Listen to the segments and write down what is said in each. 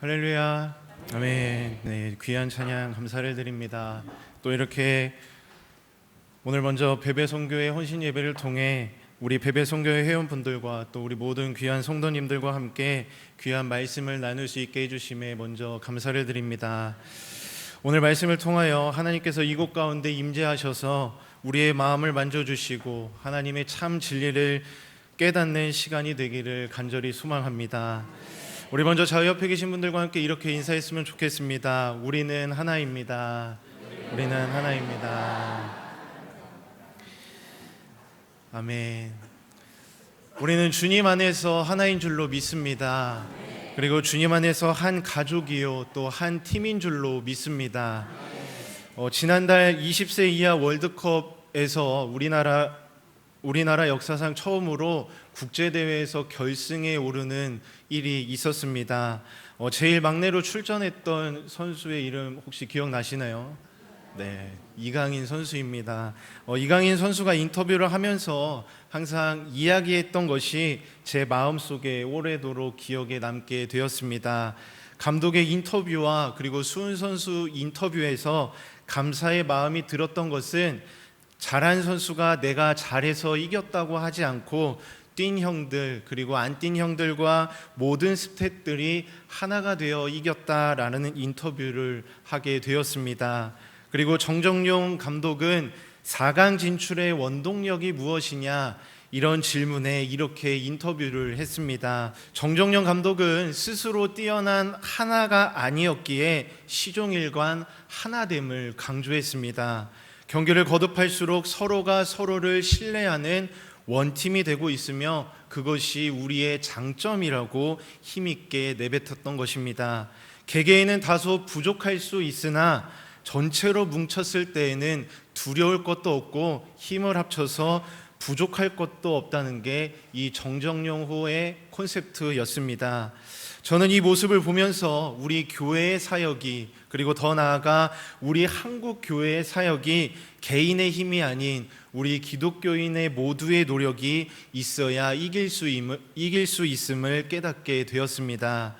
할렐루야. 아멘. 네, 귀한 찬양 감사를 드립니다. 또 이렇게 오늘 먼저 베베 선교의 헌신 예배를 통해 우리 베베 선교의 회원분들과 또 우리 모든 귀한 성도님들과 함께 귀한 말씀을 나눌 수 있게 해주심에 먼저 감사를 드립니다. 오늘 말씀을 통하여 하나님께서 이곳 가운데 임재하셔서 우리의 마음을 만져주시고 하나님의 참 진리를 깨닫는 시간이 되기를 간절히 소망합니다. 우리 먼저 저 옆에 계신 분들과 함께 이렇게 인사했으면 좋겠습니다. 우리는 하나입니다. 우리는 하나입니다. 아멘. 우리는 주님 안에서 하나인 줄로 믿습니다. 그리고 주님 안에서 한 가족이요 또 한 팀인 줄로 믿습니다. 어, 지난달 20세 이하 월드컵에서 우리나라 우리나라 역사상 처음으로 국제 대회에서 결승에 오르는 일이 있었습니다. 어, 제일 막내로 출전했던 선수의 이름 혹시 기억나시나요? 네, 이강인 선수입니다. 어, 이강인 선수가 인터뷰를 하면서 항상 이야기했던 것이 제 마음 속에 오래도록 기억에 남게 되었습니다. 감독의 인터뷰와 그리고 수훈 선수 인터뷰에서 감사의 마음이 들었던 것은 잘한 선수가 내가 잘해서 이겼다고 하지 않고 뛴 형들 그리고 안 뛴 형들과 모든 스태프들이 하나가 되어 이겼다라는 인터뷰를 하게 되었습니다. 그리고 정정용 감독은 4강 진출의 원동력이 무엇이냐 이런 질문에 이렇게 인터뷰를 했습니다. 정정용 감독은 스스로 뛰어난 하나가 아니었기에 시종일관 하나됨을 강조했습니다. 경기를 거듭할수록 서로가 서로를 신뢰하는 원팀이 되고 있으며 그것이 우리의 장점이라고 힘있게 내뱉었던 것입니다. 개개인은 다소 부족할 수 있으나 전체로 뭉쳤을 때에는 두려울 것도 없고 힘을 합쳐서 부족할 것도 없다는 게 이 정정용호의 콘셉트였습니다. 저는 이 모습을 보면서 우리 교회의 사역이 그리고 더 나아가 우리 한국 교회의 사역이 개인의 힘이 아닌 우리 기독교인의 모두의 노력이 있어야 이길 수, 임을, 이길 수 있음을 깨닫게 되었습니다.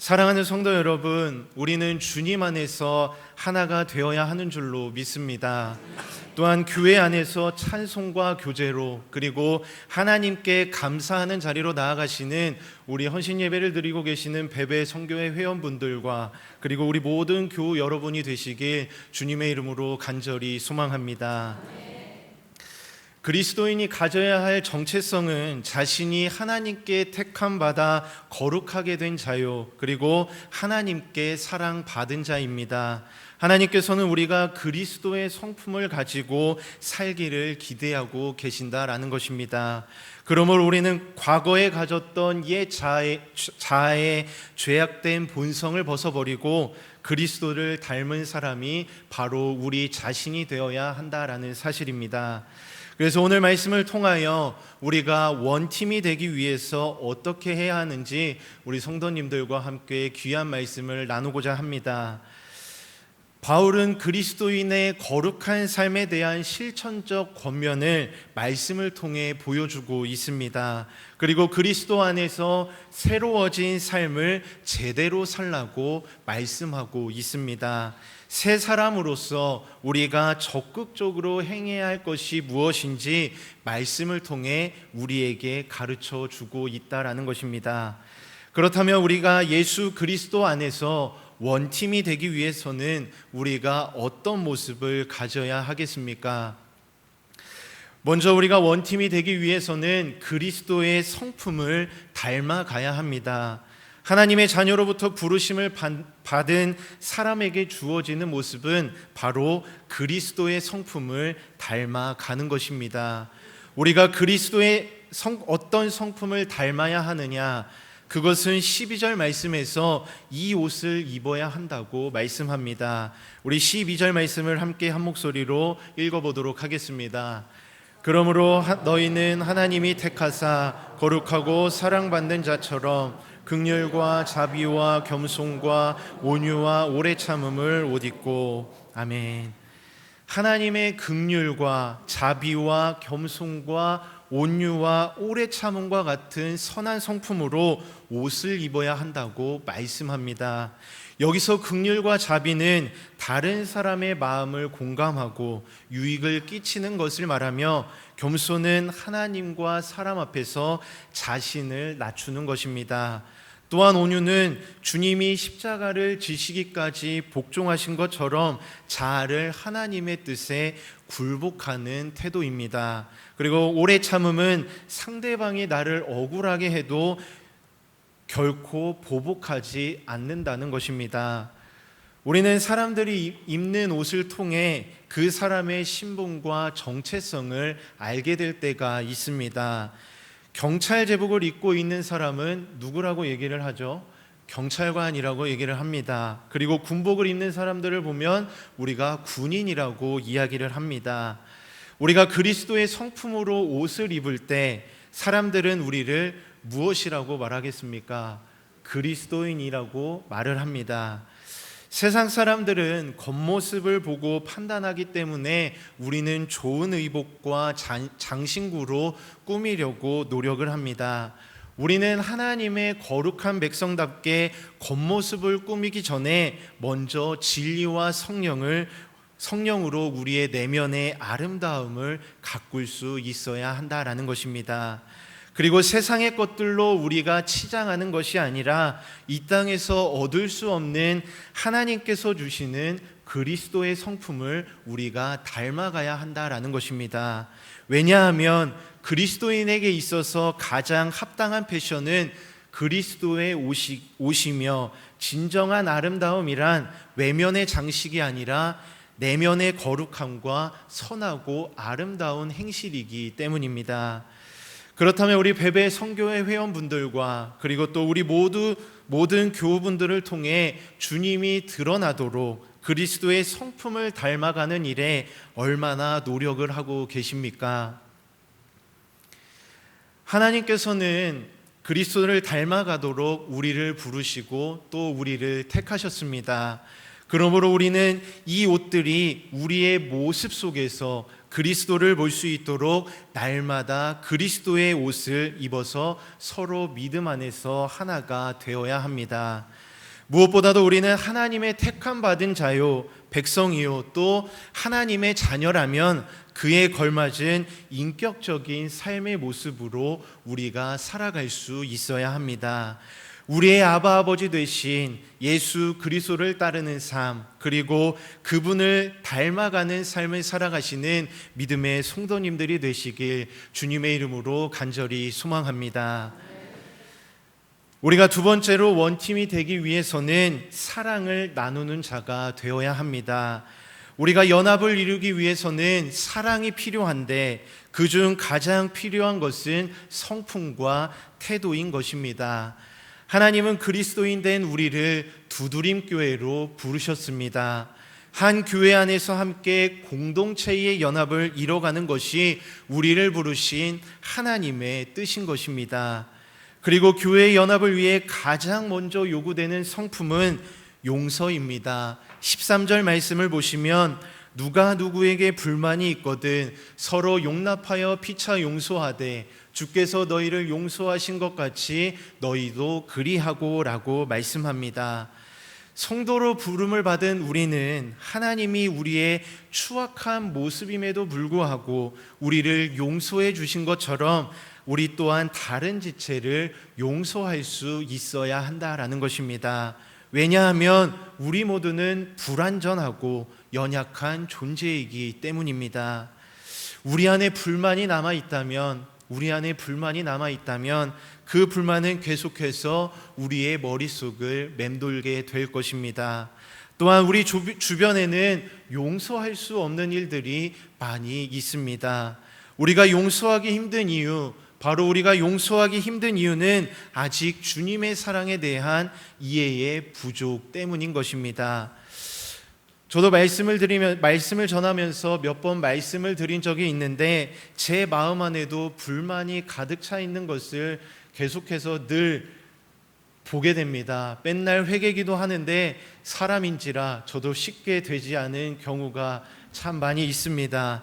사랑하는 성도 여러분, 우리는 주님 안에서 하나가 되어야 하는 줄로 믿습니다. 또한 교회 안에서 찬송과 교제로 그리고 하나님께 감사하는 자리로 나아가시는 우리 헌신 예배를 드리고 계시는 베베 성교회 회원분들과 그리고 우리 모든 교우 여러분이 되시길 주님의 이름으로 간절히 소망합니다. 그리스도인이 가져야 할 정체성은 자신이 하나님께 택함 받아 거룩하게 된 자요 그리고 하나님께 사랑 받은 자입니다. 하나님께서는 우리가 그리스도의 성품을 가지고 살기를 기대하고 계신다라는 것입니다. 그러므로 우리는 과거에 가졌던 옛 자아의, 자아의 죄악된 본성을 벗어버리고 그리스도를 닮은 사람이 바로 우리 자신이 되어야 한다라는 사실입니다. 그래서 오늘 말씀을 통하여 우리가 원팀이 되기 위해서 어떻게 해야 하는지 우리 성도님들과 함께 귀한 말씀을 나누고자 합니다. 바울은 그리스도인의 거룩한 삶에 대한 실천적 권면을 말씀을 통해 보여주고 있습니다. 그리고 그리스도 안에서 새로워진 삶을 제대로 살라고 말씀하고 있습니다. 새 사람으로서 우리가 적극적으로 행해야 할 것이 무엇인지 말씀을 통해 우리에게 가르쳐 주고 있다라는 것입니다. 그렇다면 우리가 예수 그리스도 안에서 원팀이 되기 위해서는 우리가 어떤 모습을 가져야 하겠습니까? 먼저 우리가 원팀이 되기 위해서는 그리스도의 성품을 닮아가야 합니다. 하나님의 자녀로부터 부르심을 받은 사람에게 주어지는 모습은 바로 그리스도의 성품을 닮아가는 것입니다. 우리가 그리스도의 성, 어떤 성품을 닮아야 하느냐? 그것은 12절 말씀에서 이 옷을 입어야 한다고 말씀합니다. 우리 12절 말씀을 함께 한 목소리로 읽어보도록 하겠습니다. 그러므로 너희는 하나님이 택하사 거룩하고 사랑받는 자처럼 극렬과 자비와 겸손과 온유와 오래 참음을 옷 입고 아멘. 하나님의 극률과 자비와 겸손과 온유와 오래 참음과 같은 선한 성품으로 옷을 입어야 한다고 말씀합니다. 여기서 극률과 자비는 다른 사람의 마음을 공감하고 유익을 끼치는 것을 말하며 겸손은 하나님과 사람 앞에서 자신을 낮추는 것입니다. 또한 온유는 주님이 십자가를 지시기까지 복종하신 것처럼 자아를 하나님의 뜻에 굴복하는 태도입니다. 그리고 오래 참음은 상대방이 나를 억울하게 해도 결코 보복하지 않는다는 것입니다. 우리는 사람들이 입는 옷을 통해 그 사람의 신분과 정체성을 알게 될 때가 있습니다. 경찰 제복을 입고 있는 사람은 누구라고 얘기를 하죠? 경찰관이라고 얘기를 합니다. 그리고 군복을 입는 사람들을 보면 우리가 군인이라고 이야기를 합니다. 우리가 그리스도의 성품으로 옷을 입을 때 사람들은 우리를 무엇이라고 말하겠습니까? 그리스도인이라고 말을 합니다. 세상 사람들은 겉모습을 보고 판단하기 때문에 우리는 좋은 의복과 장신구로 꾸미려고 노력을 합니다. 우리는 하나님의 거룩한 백성답게 겉모습을 꾸미기 전에 먼저 진리와 성령을 성령으로 우리의 내면의 아름다움을 가꿀 수 있어야 한다라는 것입니다. 그리고 세상의 것들로 우리가 치장하는 것이 아니라 이 땅에서 얻을 수 없는 하나님께서 주시는 그리스도의 성품을 우리가 닮아가야 한다라는 것입니다. 왜냐하면 그리스도인에게 있어서 가장 합당한 패션은 그리스도의 옷이, 옷이며 진정한 아름다움이란 외면의 장식이 아니라 내면의 거룩함과 선하고 아름다운 행실이기 때문입니다. 그렇다면 우리 베베 성교회 회원분들과 그리고 또 우리 모두 모든 교우분들을 통해 주님이 드러나도록 그리스도의 성품을 닮아가는 일에 얼마나 노력을 하고 계십니까? 하나님께서는 그리스도를 닮아가도록 우리를 부르시고 또 우리를 택하셨습니다. 그러므로 우리는 이 옷들이 우리의 모습 속에서 그리스도를 볼 수 있도록 날마다 그리스도의 옷을 입어서 서로 믿음 안에서 하나가 되어야 합니다. 무엇보다도 우리는 하나님의 택함 받은 자요 백성이요 또 하나님의 자녀라면 그에 걸맞은 인격적인 삶의 모습으로 우리가 살아갈 수 있어야 합니다. 우리의 아바 아버지 되신 예수 그리스도를 따르는 삶 그리고 그분을 닮아가는 삶을 살아가시는 믿음의 성도님들이 되시길 주님의 이름으로 간절히 소망합니다. 우리가 두 번째로 원팀이 되기 위해서는 사랑을 나누는 자가 되어야 합니다. 우리가 연합을 이루기 위해서는 사랑이 필요한데 그중 가장 필요한 것은 성품과 태도인 것입니다. 하나님은 그리스도인 된 우리를 두드림 교회로 부르셨습니다. 한 교회 안에서 함께 공동체의 연합을 이뤄가는 것이 우리를 부르신 하나님의 뜻인 것입니다. 그리고 교회의 연합을 위해 가장 먼저 요구되는 성품은 용서입니다. 13절 말씀을 보시면 누가 누구에게 불만이 있거든 서로 용납하여 피차 용서하되 주께서 너희를 용서하신 것 같이 너희도 그리하고라고 말씀합니다. 성도로 부름을 받은 우리는 하나님이 우리의 추악한 모습임에도 불구하고 우리를 용서해 주신 것처럼 우리 또한 다른 지체를 용서할 수 있어야 한다라는 것입니다. 왜냐하면 우리 모두는 불완전하고 연약한 존재이기 때문입니다. 우리 안에 불만이 남아 있다면 우리 안에 불만이 남아 있다면 그 불만은 계속해서 우리의 머릿속을 맴돌게 될 것입니다. 또한 우리 주변에는 용서할 수 없는 일들이 많이 있습니다. 우리가 용서하기 힘든 이유, 바로 우리가 용서하기 힘든 이유는 아직 주님의 사랑에 대한 이해의 부족 때문인 것입니다. 저도 말씀을 드리면 말씀을 전하면서 몇 번 말씀을 드린 적이 있는데 제 마음 안에도 불만이 가득 차 있는 것을 계속해서 늘 보게 됩니다. 맨날 회개기도 하는데 사람인지라 저도 쉽게 되지 않은 경우가 참 많이 있습니다.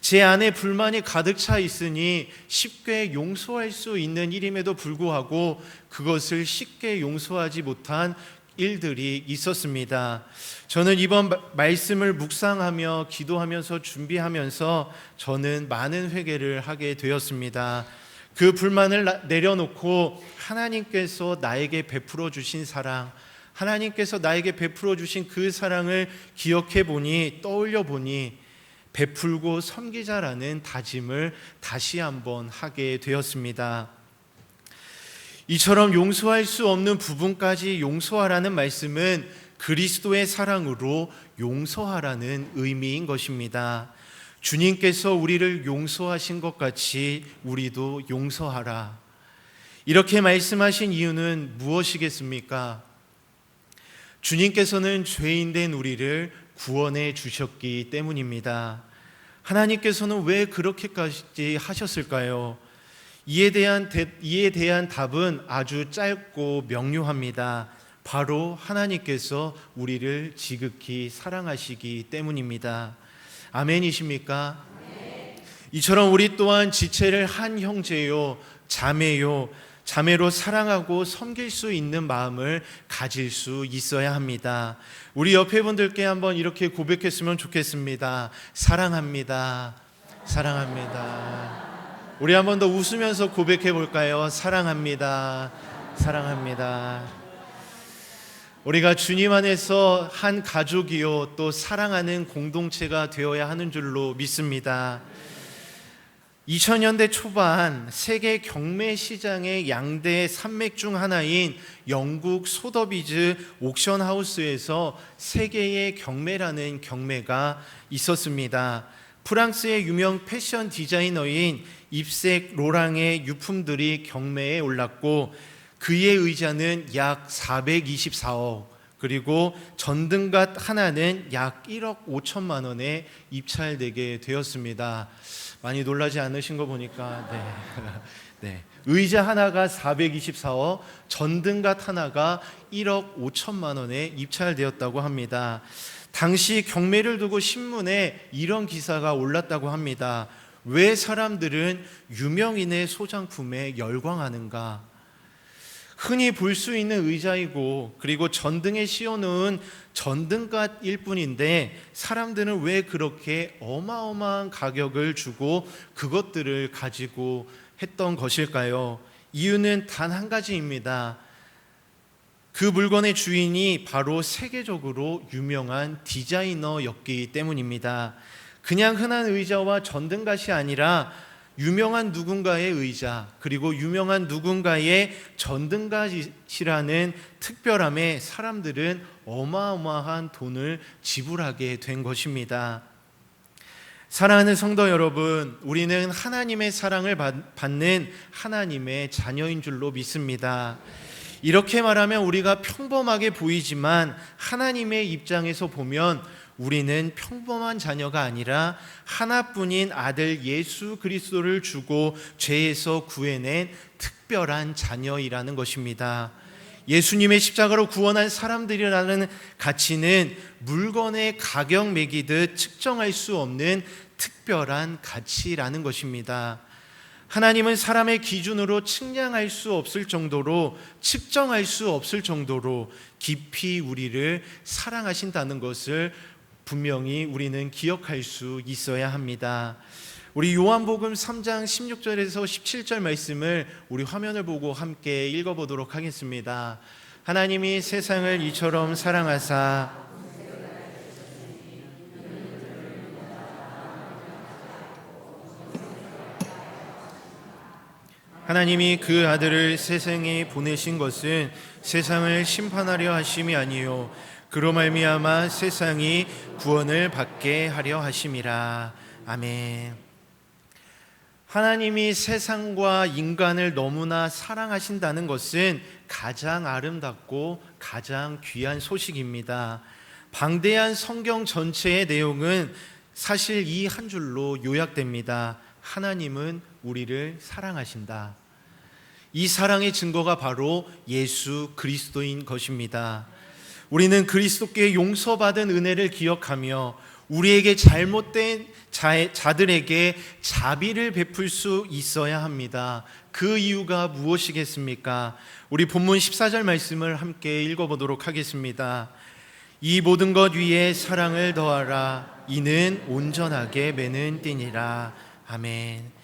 제 안에 불만이 가득 차 있으니 쉽게 용서할 수 있는 일임에도 불구하고 그것을 쉽게 용서하지 못한 일들이 있었습니다. 저는 이번 마- 말씀을 묵상하며 기도하면서 준비하면서 저는 많은 회개를 하게 되었습니다. 그 불만을 나- 내려놓고 하나님께서 나에게 베풀어 주신 사랑, 하나님께서 나에게 베풀어 주신 그 사랑을 기억해 보니 떠올려 보니 베풀고 섬기자라는 다짐을 다시 한번 하게 되었습니다. 이처럼 용서할 수 없는 부분까지 용서하라는 말씀은 그리스도의 사랑으로 용서하라는 의미인 것입니다. 주님께서 우리를 용서하신 것 같이 우리도 용서하라. 이렇게 말씀하신 이유는 무엇이겠습니까? 주님께서는 죄인된 우리를 구원해 주셨기 때문입니다. 하나님께서는 왜 그렇게까지 하셨을까요? 이에 대한 대, 이에 대한 답은 아주 짧고 명료합니다. 바로 하나님께서 우리를 지극히 사랑하시기 때문입니다. 아멘이십니까? 이처럼 우리 또한 지체를 한 형제요, 자매요, 자매로 사랑하고 섬길 수 있는 마음을 가질 수 있어야 합니다. 우리 옆에 분들께 한번 이렇게 고백했으면 좋겠습니다. 사랑합니다. 사랑합니다. 우리 한 번 더 웃으면서 고백해 볼까요? 사랑합니다. 사랑합니다. 우리가 주님 안에서 한 가족이요 또 사랑하는 공동체가 되어야 하는 줄로 믿습니다. 2000년대 초반 세계 경매 시장의 양대 산맥 중 하나인 영국 소더비즈 옥션 하우스에서 세계의 경매라는 경매가 있었습니다. 프랑스의 유명 패션 디자이너인 입색 로랑의 유품들이 경매에 올랐고 그의 의자는 약 424억 그리고 전등갓 하나는 약 1억 5천만 원에 입찰되게 되었습니다. 많이 놀라지 않으신 거 보니까 네. 네. 의자 하나가 424억, 전등갓 하나가 1억 5천만 원에 입찰되었다고 합니다. 당시 경매를 두고 신문에 이런 기사가 올랐다고 합니다. 왜 사람들은 유명인의 소장품에 열광하는가? 흔히 볼 수 있는 의자이고 그리고 전등에 씌워놓은 전등갓일 뿐인데 사람들은 왜 그렇게 어마어마한 가격을 주고 그것들을 가지고 했던 것일까요? 이유는 단 한 가지입니다. 그 물건의 주인이 바로 세계적으로 유명한 디자이너였기 때문입니다. 그냥 흔한 의자와 전등갓이 아니라 유명한 누군가의 의자 그리고 유명한 누군가의 전등갓이라는 특별함에 사람들은 어마어마한 돈을 지불하게 된 것입니다. 사랑하는 성도 여러분, 우리는 하나님의 사랑을 받- 받는 하나님의 자녀인 줄로 믿습니다. 이렇게 말하면 우리가 평범하게 보이지만 하나님의 입장에서 보면 우리는 평범한 자녀가 아니라 하나뿐인 아들 예수 그리스도를 주고 죄에서 구해낸 특별한 자녀이라는 것입니다. 예수님의 십자가로 구원한 사람들이라는 가치는 물건의 가격 매기듯 측정할 수 없는 특별한 가치라는 것입니다. 하나님은 사람의 기준으로 측량할 수 없을 정도로 측정할 수 없을 정도로 깊이 우리를 사랑하신다는 것을 분명히 우리는 기억할 수 있어야 합니다. 우리 요한복음 3장 16절에서 17절 말씀을 우리 화면을 보고 함께 읽어보도록 하겠습니다. 하나님이 세상을 이처럼 사랑하사 하나님이 그 아들을 세상에 보내신 것은 세상을 심판하려 하심이 아니요 그로 말미암아 세상이 구원을 받게 하려 하심이라 아멘. 하나님이 세상과 인간을 너무나 사랑하신다는 것은 가장 아름답고 가장 귀한 소식입니다. 방대한 성경 전체의 내용은 사실 이 한 줄로 요약됩니다. 하나님은 우리를 사랑하신다. 이 사랑의 증거가 바로 예수 그리스도인 것입니다. 우리는 그리스도께 용서받은 은혜를 기억하며 우리에게 잘못된 자, 자들에게 자비를 베풀 수 있어야 합니다. 그 이유가 무엇이겠습니까? 우리 본문 14절 말씀을 함께 읽어보도록 하겠습니다. 이 모든 것 위에 사랑을 더하라. 이는 온전하게 매는 띠니라. 아멘.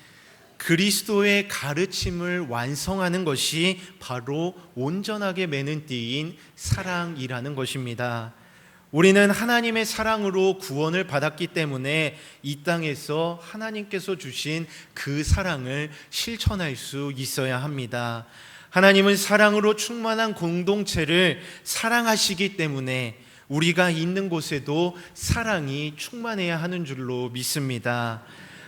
그리스도의 가르침을 완성하는 것이 바로 온전하게 매는 띠인 사랑이라는 것입니다. 우리는 하나님의 사랑으로 구원을 받았기 때문에 이 땅에서 하나님께서 주신 그 사랑을 실천할 수 있어야 합니다. 하나님은 사랑으로 충만한 공동체를 사랑하시기 때문에 우리가 있는 곳에도 사랑이 충만해야 하는 줄로 믿습니다.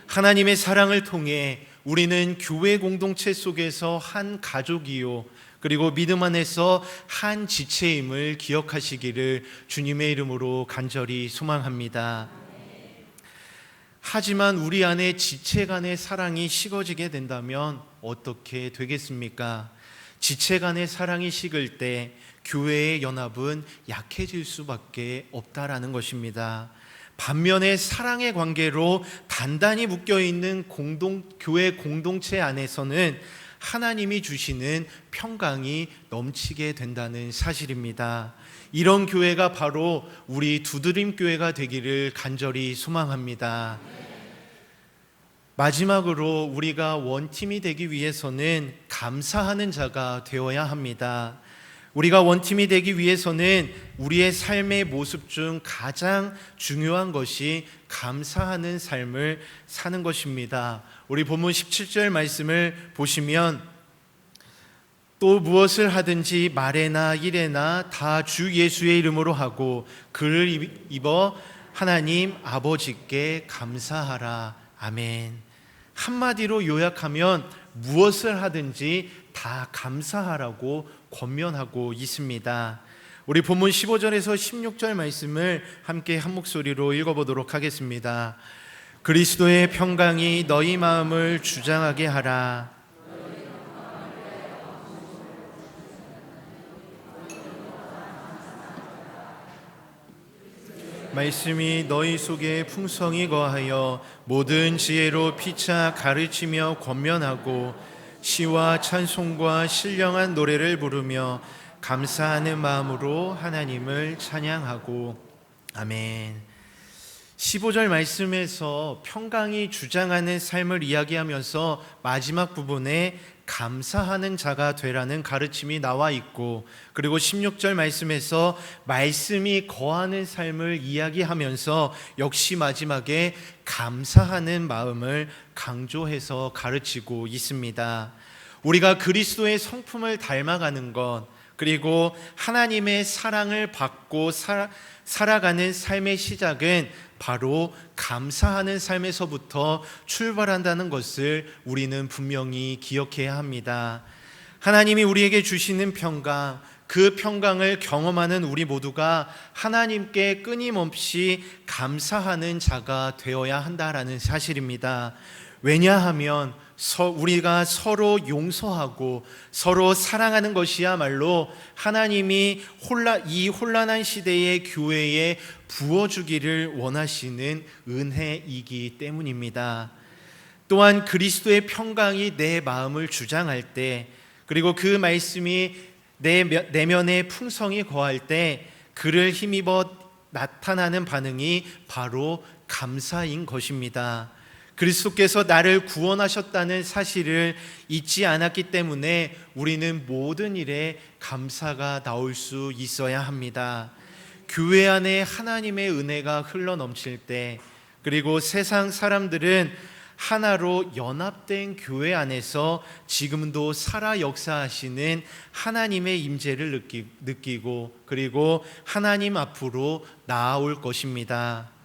하나님의 사랑을 통해 우리는 교회 공동체 속에서 한 가족이요. 그리고 믿음 안에서 한 지체임을 기억하시기를 주님의 이름으로 간절히 소망합니다. 하지만 우리 안에 지체 간의 사랑이 식어지게 된다면 어떻게 되겠습니까? 지체 간의 사랑이 식을 때 교회의 연합은 약해질 수밖에 없다라는 것입니다. 반면에 사랑의 관계로 단단히 묶여 있는 공동 교회 공동체 안에서는 하나님이 주시는 평강이 넘치게 된다는 사실입니다. 이런 교회가 바로 우리 두드림 교회가 되기를 간절히 소망합니다. 마지막으로 우리가 원팀이 되기 위해서는 감사하는 자가 되어야 합니다. 우리가 원팀이 되기 위해서는 우리의 삶의 모습 중 가장 중요한 것이 감사하는 삶을 사는 것입니다. 우리 본문 17절 말씀을 보시면 또 무엇을 하든지 말에나 일에나 다 주 예수의 이름으로 하고 그를 입어 하나님 아버지께 감사하라. 아멘. 한마디로 요약하면 무엇을 하든지 다 감사하라고 권면하고 있습니다. 우리 본문 15절에서 16절 말씀을 함께 한 목소리로 읽어보도록 하겠습니다. 그리스도의 평강이 너희 마음을 주장하게 하라. 말씀이 너희 속에 풍성히 거하여 모든 지혜로 피차 가르치며 권면하고 시와 찬송과 신령한 노래를 부르며 감사하는 마음으로 하나님을 찬양하고 아멘. 15절 말씀에서 평강이 주장하는 삶을 이야기하면서 마지막 부분에 감사하는 자가 되라는 가르침이 나와 있고 그리고 16절 말씀에서 말씀이 거하는 삶을 이야기하면서 역시 마지막에 감사하는 마음을 강조해서 가르치고 있습니다. 우리가 그리스도의 성품을 닮아가는 것 그리고 하나님의 사랑을 받고 살아, 살아가는 삶의 시작은 바로 감사하는 삶에서부터 출발한다는 것을 우리는 분명히 기억해야 합니다. 하나님이 우리에게 주시는 평강, 그 평강을 경험하는 우리 모두가 하나님께 끊임없이 감사하는 자가 되어야 한다라는 사실입니다. 왜냐하면 우리가 서로 용서하고 서로 사랑하는 것이야말로 하나님이 혼란, 이 혼란한 시대의 교회에 부어주기를 원하시는 은혜이기 때문입니다. 또한 그리스도의 평강이 내 마음을 주장할 때, 그리고 그 말씀이 내 내면에 풍성이 거할 때, 그를 힘입어 나타나는 반응이 바로 감사인 것입니다. 그리스도께서 나를 구원하셨다는 사실을 잊지 않았기 때문에 우리는 모든 일에 감사가 나올 수 있어야 합니다. 교회 안에 하나님의 은혜가 흘러 넘칠 때 그리고 세상 사람들은 하나로 연합된 교회 안에서 지금도 살아 역사하시는 하나님의 임재를 느끼, 느끼고 그리고 하나님 앞으로 나아올 것입니다.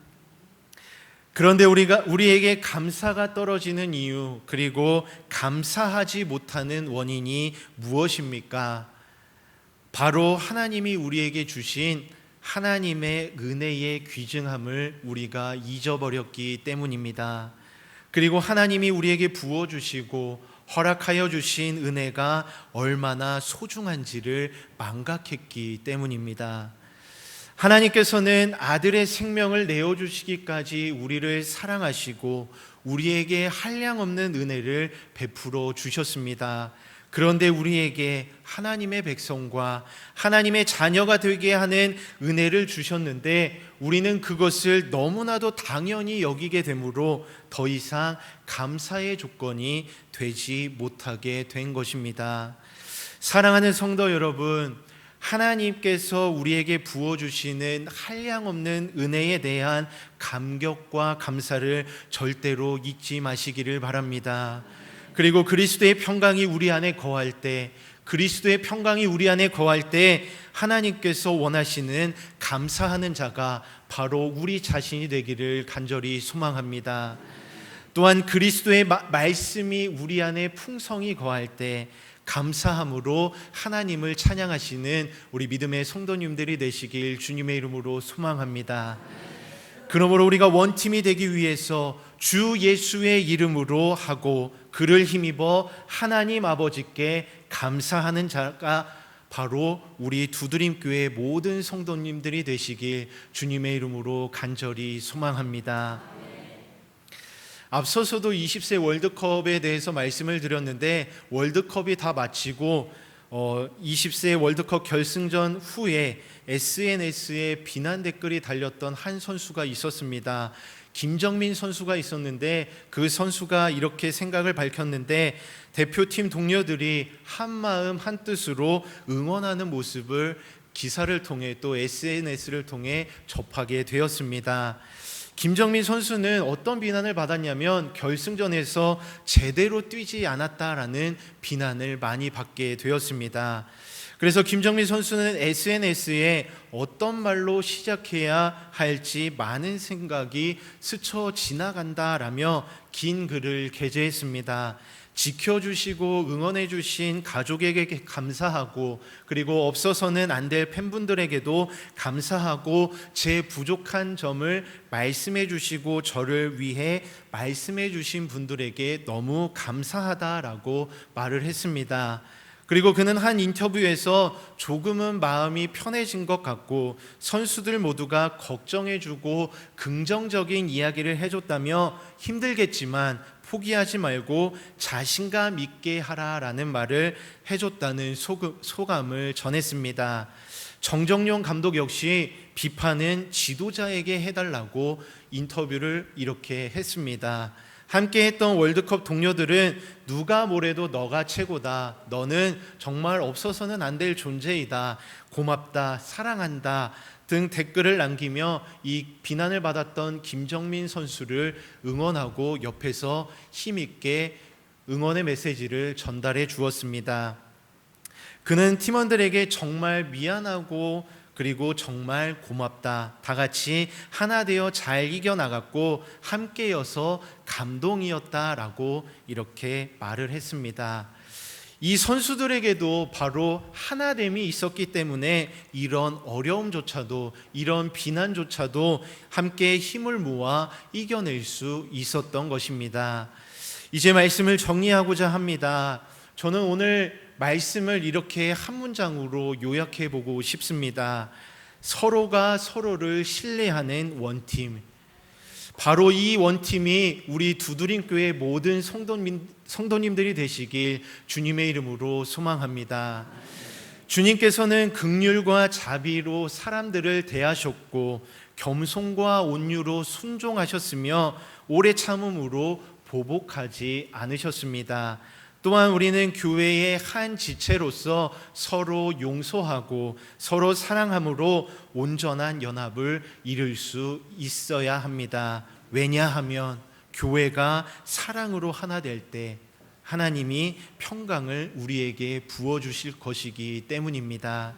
그런데 우리가 우리에게 감사가 떨어지는 이유 그리고 감사하지 못하는 원인이 무엇입니까? 바로 하나님이 우리에게 주신 하나님의 은혜의 귀증함을 우리가 잊어버렸기 때문입니다. 그리고 하나님이 우리에게 부어 주시고 허락하여 주신 은혜가 얼마나 소중한지를 망각했기 때문입니다. 하나님께서는 아들의 생명을 내어 주시기까지 우리를 사랑하시고 우리에게 한량없는 은혜를 베풀어 주셨습니다. 그런데 우리에게 하나님의 백성과 하나님의 자녀가 되게 하는 은혜를 주셨는데 우리는 그것을 너무나도 당연히 여기게 되므로 더 이상 감사의 조건이 되지 못하게 된 것입니다. 사랑하는 성도 여러분, 하나님께서 우리에게 부어주시는 한량없는 은혜에 대한 감격과 감사를 절대로 잊지 마시기를 바랍니다. 그리고 그리스도의 평강이 우리 안에 거할 때, 그리스도의 평강이 우리 안에 거할 때 하나님께서 원하시는 감사하는 자가 바로 우리 자신이 되기를 간절히 소망합니다. 또한 그리스도의 마- 말씀이 우리 안에 풍성히 거할 때 감사함으로 하나님을 찬양하시는 우리 믿음의 성도님들이 되시길 주님의 이름으로 소망합니다. 그러므로 우리가 원팀이 되기 위해서 주 예수의 이름으로 하고 그를 힘입어 하나님 아버지께 감사하는 자가 바로 우리 두드림 교회 모든 성도님들이 되시길 주님의 이름으로 간절히 소망합니다. 앞서서도 20세 월드컵에 대해서 말씀을 드렸는데 월드컵이 다 마치고 어, 20세 월드컵 결승전 후에 SNS에 비난 댓글이 달렸던 한 선수가 있었습니다. 김정민 선수가 있었는데 그 선수가 이렇게 생각을 밝혔는데 대표팀 동료들이 한 마음 한 뜻으로 응원하는 모습을 기사를 통해 또 SNS를 통해 접하게 되었습니다. 김정민 선수는 어떤 비난을 받았냐면 결승전에서 제대로 뛰지 않았다라는 비난을 많이 받게 되었습니다. 그래서 김정민 선수는 SNS에 어떤 말로 시작해야 할지 많은 생각이 스쳐 지나간다라며 긴 글을 게재했습니다. 지켜주시고 응원해주신 가족에게 감사하고 그리고 없어서는 안 될 팬분들에게도 감사하고 제 부족한 점을 말씀해 주시고 저를 위해 말씀해 주신 분들에게 너무 감사하다라고 말을 했습니다. 그리고 그는 한 인터뷰에서 조금은 마음이 편해진 것 같고 선수들 모두가 걱정해주고 긍정적인 이야기를 해줬다며 힘들겠지만 포기하지 말고 자신감 있게 하라라는 말을 해줬다는 소감을 전했습니다. 정정용 감독 역시 비판은 지도자에게 해달라고 인터뷰를 이렇게 했습니다. 함께 했던 월드컵 동료들은 누가 뭐래도 너가 최고다. 너는 정말 없어서는 안 될 존재이다. 고맙다. 사랑한다. 등 댓글을 남기며 이 비난을 받았던 김정민 선수를 응원하고 옆에서 힘있게 응원의 메시지를 전달해 주었습니다. 그는 팀원들에게 정말 미안하고 그리고 정말 고맙다. 다 같이 하나 되어 잘 이겨나갔고 함께여서 감동이었다라고 이렇게 말을 했습니다. 이 선수들에게도 바로 하나됨이 있었기 때문에 이런 어려움조차도 이런 비난조차도 함께 힘을 모아 이겨낼 수 있었던 것입니다. 이제 말씀을 정리하고자 합니다. 저는 오늘 말씀을 이렇게 한 문장으로 요약해 보고 싶습니다. 서로가 서로를 신뢰하는 원팀. 바로 이 원팀이 우리 두드림 교회 모든 성도님, 성도님들이 되시길 주님의 이름으로 소망합니다. 주님께서는 극률과 자비로 사람들을 대하셨고 겸손과 온유로 순종하셨으며 오래 참음으로 보복하지 않으셨습니다. 또한 우리는 교회의 한 지체로서 서로 용서하고 서로 사랑함으로 온전한 연합을 이룰 수 있어야 합니다. 왜냐하면 교회가 사랑으로 하나 될 때 하나님이 평강을 우리에게 부어 주실 것이기 때문입니다.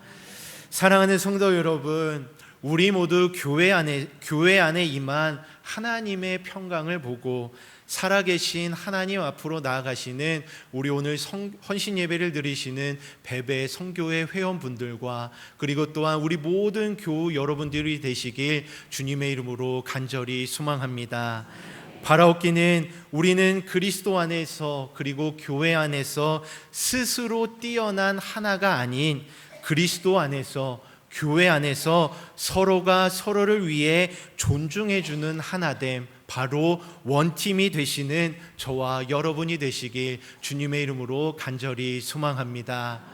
사랑하는 성도 여러분, 우리 모두 교회 안에 교회 안에 임한 하나님의 평강을 보고 살아계신 하나님 앞으로 나아가시는 우리 오늘 성, 헌신 예배를 드리시는 베베 성교회 회원분들과 그리고 또한 우리 모든 교우 여러분들이 되시길 주님의 이름으로 간절히 소망합니다. 바라옵기는 우리는 그리스도 안에서 그리고 교회 안에서 스스로 뛰어난 하나가 아닌 그리스도 안에서 교회 안에서 서로가 서로를 위해 존중해주는 하나됨, 바로 원팀이 되시는 저와 여러분이 되시길 주님의 이름으로 간절히 소망합니다.